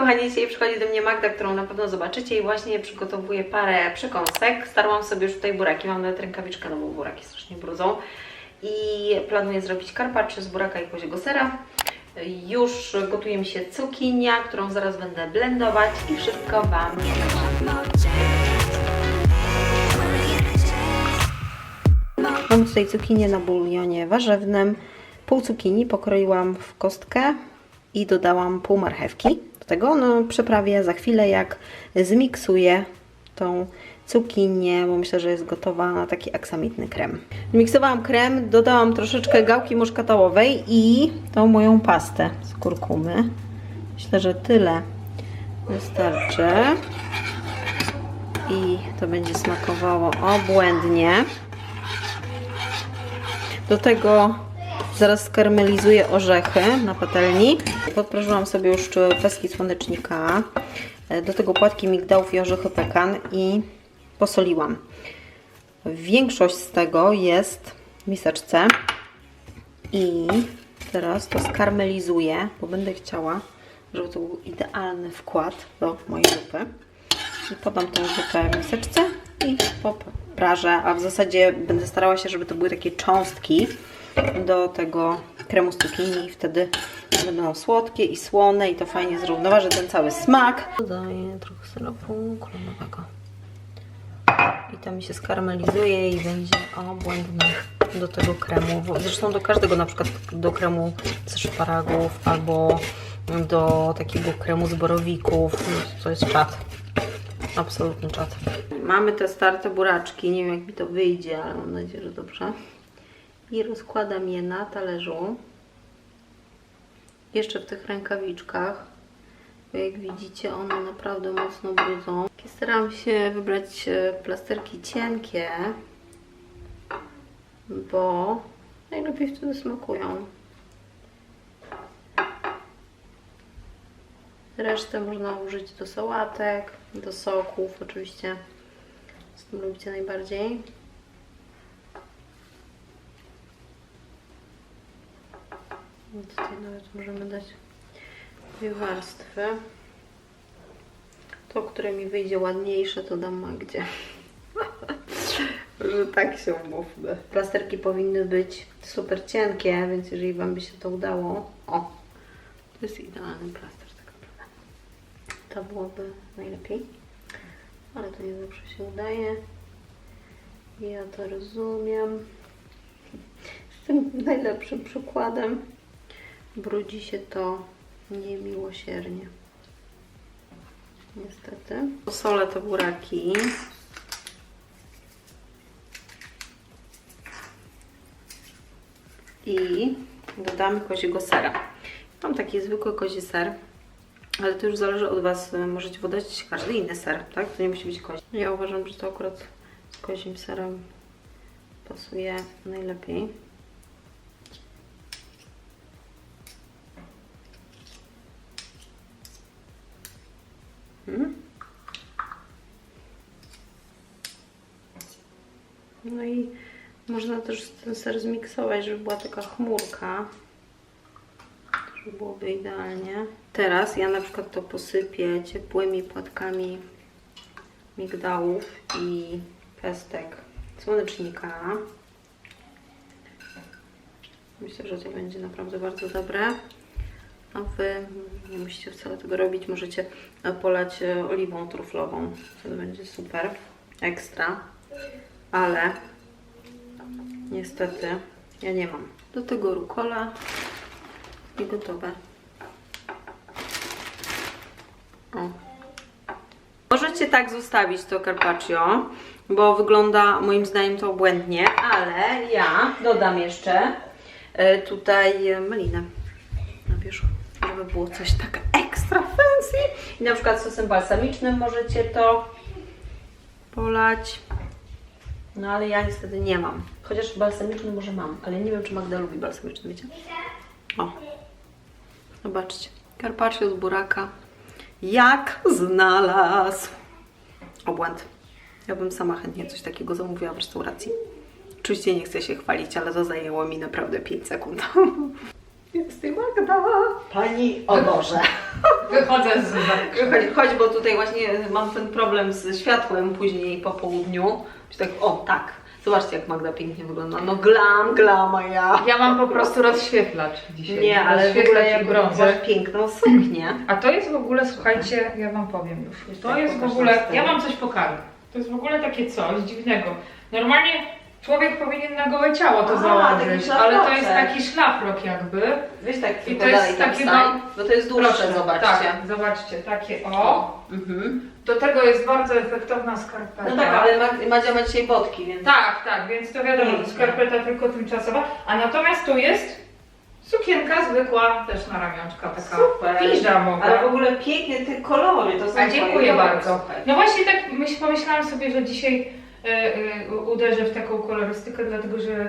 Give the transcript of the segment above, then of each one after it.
kochani, dzisiaj przychodzi do mnie Magda, którą na pewno zobaczycie i właśnie przygotowuję parę przekąsek. Starłam sobie już tutaj buraki, mam nawet rękawiczkę, no bo buraki strasznie brudzą. I planuję zrobić carpaccio z buraka i koziego sera. Już gotuje mi się cukinia, którą zaraz będę blendować i wszystko Wam Mam tutaj cukinię na bulionie warzywnym. Pół cukinii pokroiłam w kostkę i dodałam pół marchewki. Tego no, przyprawię za chwilę, jak zmiksuję tą cukinię, bo myślę, że jest gotowa na taki aksamitny krem. Miksowałam krem, dodałam troszeczkę gałki muszkatałowej i tą moją pastę z kurkumy. Myślę, że tyle wystarczy. I to będzie smakowało obłędnie. Do tego zaraz skarmelizuję orzechy na patelni. Podprażyłam sobie już peski słonecznika. Do tego płatki migdałów i orzechy pekan i posoliłam. Większość z tego jest w miseczce. I teraz to skarmelizuję, bo będę chciała, żeby to był idealny wkład do mojej zupy. I podam tą zupę w miseczce i poprażę, a w zasadzie będę starała się, żeby to były takie cząstki do tego kremu z cukinii i wtedy będą słodkie i słone i to fajnie zrównoważy ten cały smak. Dodaję trochę syropu klonowego. I to mi się skarmelizuje i będzie obłędne do tego kremu. Zresztą do każdego, na przykład do kremu ze szparagów albo do takiego kremu z borowików. To jest czat. Absolutny czat. Mamy te starte buraczki. Nie wiem jak mi to wyjdzie, ale mam nadzieję, że dobrze. I rozkładam je na talerzu. Jeszcze w tych rękawiczkach. Bo jak widzicie, one naprawdę mocno brudzą. Staram się wybrać e, plasterki cienkie, bo najlepiej wtedy smakują. Resztę można użyć do sałatek, do soków, oczywiście. Tym lubicie najbardziej. Tutaj nawet możemy dać dwie warstwy. To, które mi wyjdzie ładniejsze, to dam Magdzie. Że tak się umówmy. Plasterki powinny być super cienkie, więc jeżeli Wam by się to udało... O! To jest idealny plaster, tak naprawdę. To byłoby najlepiej. Ale to nie zawsze się udaje. Ja to rozumiem. Z tym najlepszym przykładem brudzi się to niemiłosiernie. Niestety. Solę te buraki. I dodamy koziego sera. Mam taki zwykły kozi ser, ale to już zależy od Was. Możecie dodać każdy inny ser, tak? To nie musi być kozi. Ja uważam, że to akurat z kozim serem pasuje najlepiej. No i można też ten ser zmiksować, żeby była taka chmurka. Żeby byłoby idealnie. Teraz ja na przykład to posypię ciepłymi płatkami migdałów i pestek słonecznika. Myślę, że to będzie naprawdę bardzo dobre. A Wy nie musicie wcale tego robić. Możecie polać e, oliwą truflową. Wtedy będzie super. Ekstra. Ale niestety ja nie mam. Do tego rukola i gotowe. O. Możecie tak zostawić to carpaccio, bo wygląda moim zdaniem to obłędnie, ale ja dodam jeszcze e, tutaj malinę na wierzchu, żeby było coś tak ekstra fancy. I na przykład sosem balsamicznym możecie to polać. No ale ja niestety nie mam. Chociaż balsamiczny może mam, ale nie wiem, czy Magda lubi balsamiczny, wiecie? O, zobaczcie. Carpaccio z buraka. Jak znalazł. Obłęd. Ja bym sama chętnie coś takiego zamówiła w restauracji. Oczywiście nie chcę się chwalić, ale to zajęło mi naprawdę 5 sekund. Jest Magda. Pani o Boże. Wychodzę z Chodź, chodź, bo tutaj właśnie mam ten problem z światłem później po południu. Czy tak, o tak. Zobaczcie jak Magda pięknie wygląda. No glam, glam, a ja. Ja mam po prostu rozświetlacz dzisiaj. Nie, ale w ogóle jak masz piękną suknię. A to jest w ogóle, słuchajcie, ja wam powiem już. To Tak, jest w ogóle, ja wam coś pokażę. To jest w ogóle takie coś dziwnego. Normalnie człowiek powinien na gołe ciało to A, założyć, taki ale to szlafroczek. jest taki szlafrok jakby. Weź tak I to jest dalej tam takie ma- bo to jest dłuższe, Proszę, zobaczcie. Tak, zobaczcie, takie o. Mhm. Do tego jest bardzo efektowna skarpeta. No tak, ale Ma- Madzia ma dzisiaj botki, więc... Tak, tak, więc to wiadomo, Pięknie. skarpeta tylko tymczasowa. A natomiast tu jest sukienka zwykła, też na ramionczka, taka Super. piżamowa. Ale w ogóle pięknie te kolory, to są A dziękuję twoje kolory, bardzo. słuchaj. No właśnie tak myśl, pomyślałam sobie, że dzisiaj uderzę w taką kolorystykę, dlatego że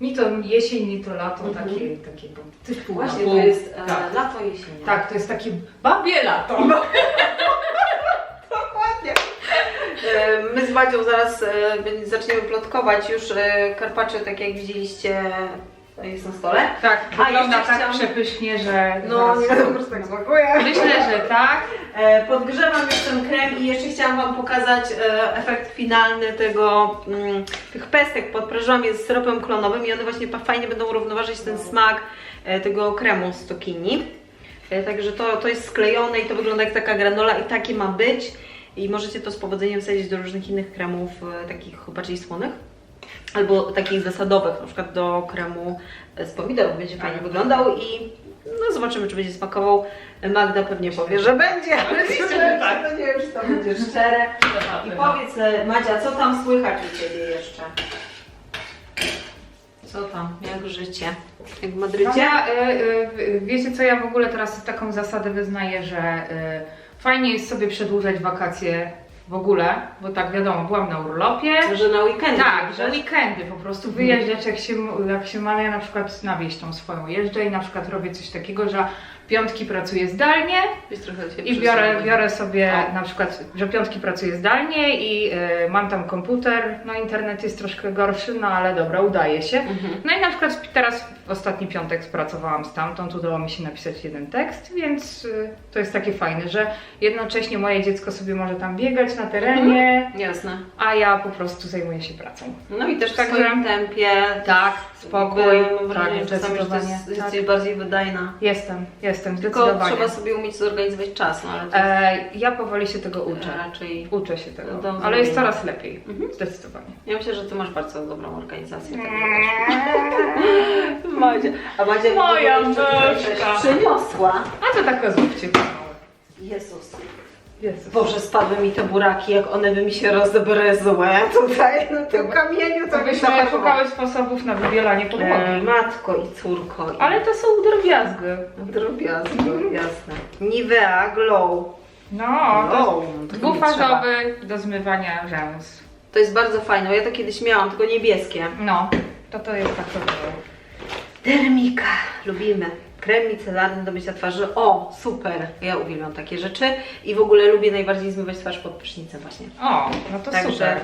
ni to jesień, ni to lato, Mhm. takie, takiego typu Właśnie, to jest e, tak. lato, jesień. tak, to jest takie babie lato. Dokładnie. E, My z Madzią zaraz e, zaczniemy plotkować już e, karpaccio, tak jak widzieliście, jest na stole. Tak, A, wygląda jeszcze tak chciałam- przepysznie, że No, nie wiadomo, czy tak smakuje. Myślę, że tak. E, Podgrzewam już ten krem i jeszcze chciałam Wam pokazać e, efekt finalny tego, mm, tych pestek. Podprażyłam je z syropem klonowym i one właśnie pa- fajnie będą równoważyć ten smak e, tego kremu z tokini. E, Także to, to jest sklejone i to wygląda jak taka granola i takie ma być. I możecie to z powodzeniem wsadzić do różnych innych kremów, e, takich bardziej słonych. Albo takich zasadowych, na przykład do kremu e, z pomidorów będzie fajnie wyglądał i no zobaczymy, czy będzie smakował. Magda pewnie powie, że będzie, ale że tak. to nie wiem, czy to będzie szczere. I powiedz, e, Madzia, co tam słychać u Ciebie jeszcze? Co tam, jak życie? Jak w No Madrycie? ja, y, y, wiecie co, ja w ogóle teraz taką zasadę wyznaję, że y, fajnie jest sobie przedłużać wakacje w ogóle, bo tak wiadomo, byłam na urlopie. Że na weekendy. Tak, że że weekendy po prostu wyjeżdżać, jak się, jak się ma, ja na przykład na wieś tą swoją jeżdżę i na przykład robię coś takiego, że piątki pracuję zdalnie i biorę, biorę sobie O. na przykład, że piątki pracuję zdalnie i y, mam tam komputer, no internet jest troszkę gorszy, no ale dobra, udaje się. Mhm. No i na przykład teraz w ostatni piątek spracowałam stamtąd, udało mi się napisać jeden tekst, więc y, to jest takie fajne, że jednocześnie moje dziecko sobie może tam biegać na terenie, Jasne. a ja po prostu zajmuję się pracą. No i też w Także- swoim tempie. Tak, spokój, Mam tak, wrażenie czasami, że to jest, zdecydowanie. jesteś Tak. bardziej wydajna. Jestem, jestem, Tylko trzeba sobie umieć zorganizować czas, no ale E, ja powoli się tego uczę. raczej... Uczę się tego, ale jest coraz lepiej, Mhm. zdecydowanie. Ja myślę, że Ty masz bardzo dobrą organizację. Tak Madzia. A Madzia mi Moja coś przyniosła. A to tak rozmówcie. Jezus. Jezus. Boże, spadły mi te buraki, jak one by mi się rozbryzły tutaj na tym kamieniu, to To by byśmy się szukały sposobów na wybielanie E, podłogi. matko i córko. I Ale to są drobiazgy. drobiazgi, jasne. Nivea Glow. No, Glow. jest To nie trzeba. dwufazowy do zmywania rzęs. To jest bardzo fajne. Ja to kiedyś miałam, tylko niebieskie. No, to to jest tak to było. Termika. Lubimy. Krem micelarny do mycia twarzy. O, super. Ja uwielbiam takie rzeczy. I w ogóle lubię najbardziej zmywać twarz pod prysznicem właśnie. O, no to Także super.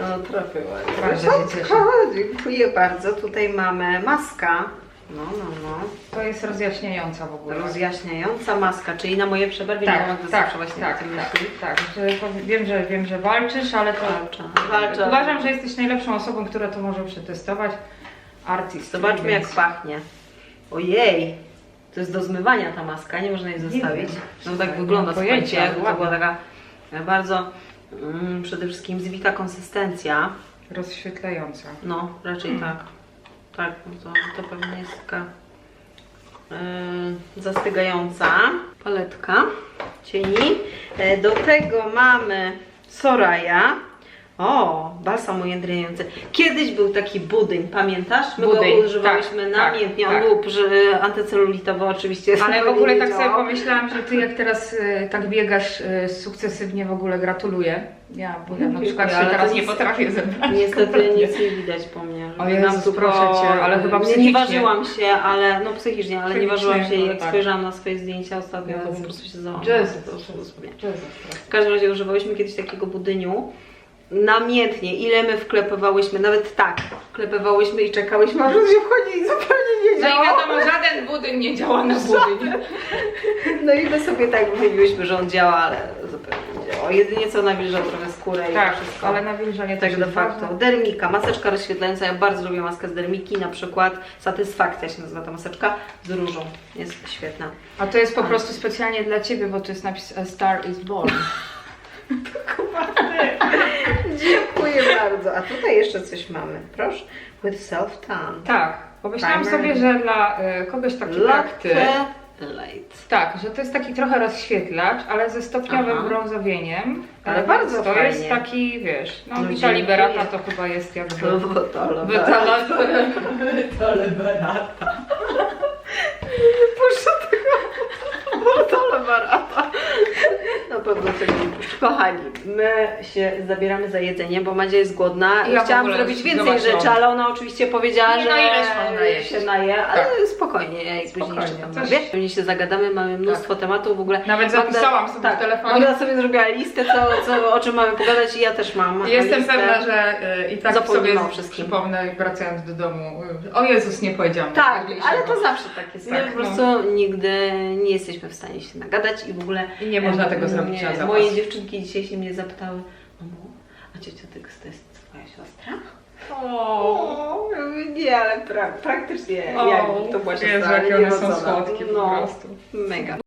no, trafiłaś. Bardzo się cieszę. Dziękuję bardzo. Tutaj mamy maska. No, no, no. To jest rozjaśniająca w ogóle. Rozjaśniająca maska, czyli na moje przebarwienie tak, tak, zawsze właśnie tak, tak, tak, że powie- wiem, że wiem, że walczysz, ale to Walczę, walczę. uważam, że jesteś najlepszą osobą, która to może przetestować. Artist. Zobaczmy jak więc- pachnie. Ojej, to jest do zmywania ta maska, nie można jej zostawić. No tak wygląda, słuchajcie, jakby to była taka e, bardzo mm, przede wszystkim zwita konsystencja. Rozświetlająca. No, raczej tak. Tak, no to, to pewnie jest taka yy, zastygająca paletka cieni. E, Do tego mamy Soraya. O, balsam ujędrniający. Kiedyś był taki budyń, pamiętasz? My Budyń, go używałyśmy tak, namiętnie. tak, On tak. był antycelulitowy oczywiście. Ale w ogóle nie tak sobie pomyślałam, że ty jak teraz y, tak biegasz y, sukcesywnie w ogóle gratuluję. Ja, bo ja na przykład się Ale to teraz nie potrafię zebrać. Niestety kompletnie. nic nie widać po mnie. O tylko- proszę cię, ale chyba nie, psychicznie. nie ważyłam się, ale no psychicznie, ale nie Psychicznie, ważyłam się i no jak tak. spojrzałam na swoje zdjęcia ostatnio, to po prostu się załamałam. W każdym razie używałyśmy kiedyś takiego budyniu. Namiętnie, ile my wklepywałyśmy, nawet tak, wklepywałyśmy i czekałyśmy, aż on się wchodzi i zupełnie nie No i wiadomo, żaden budyń nie działa na budyń. No i my sobie tak mówiłyśmy, że on działa, ale zupełnie nie działa. Jedynie co nawilża trochę skórę i Tak, to wszystko. ale nawilżanie Tak też de jest facto. ważne. Dermika, maseczka rozświetlająca. Ja bardzo lubię maskę z dermiki, na przykład Satysfakcja się nazywa ta maseczka z różą. Jest świetna. A to jest po prostu specjalnie dla Ciebie, bo tu jest napis A Star is Born. Dziękuję bardzo. A tutaj jeszcze coś mamy. Proszę. With self-tan. Tak, pomyślałam Primer. sobie, że dla y, kogoś takiego jak Ty, Light. tak, że to jest taki trochę rozświetlacz, ale ze stopniowym Aha. brązowieniem. Ale E, bardzo To fajnie. jest taki, wiesz, no, No, Vita dziękuję. Liberata to chyba jest jakby... Wotole. Wytala- Puszczę. Kochani, my się zabieramy za jedzenie, bo Madzia jest głodna. Ja Chciałam zrobić więcej zobaczyłam. rzeczy, ale ona oczywiście powiedziała, Nie, że no ileś można jeść. się naje, ale spokojnie, ja jej później Spokojnie, jeszcze tam coś- robię. Pewnie się zagadamy, mamy mnóstwo tematów w ogóle. Nawet zapisałam sobie tak, w telefonie. Magda sobie zrobiła listę, co, co, o czym mamy pogadać i ja też mam Jestem listę. pewna, że y, i tak Zapomnimy sobie o wszystkim. przypomnę wracając do domu. y, O Jezus, nie powiedziałam. Tak, ale to zawsze tak jest. Tak, my po no. prostu nigdy nie jesteśmy w stanie się nagadać i w ogóle. I nie można tego zrobić na zapas. Moje dziewczynki dzisiaj się mnie zapytały, mamo, a ciocia Tyks to jest twoja siostra? O, nie, ale pra, praktycznie O, jak to była Jezu, siostra, jakie one są słodkie po no, prostu. Mega.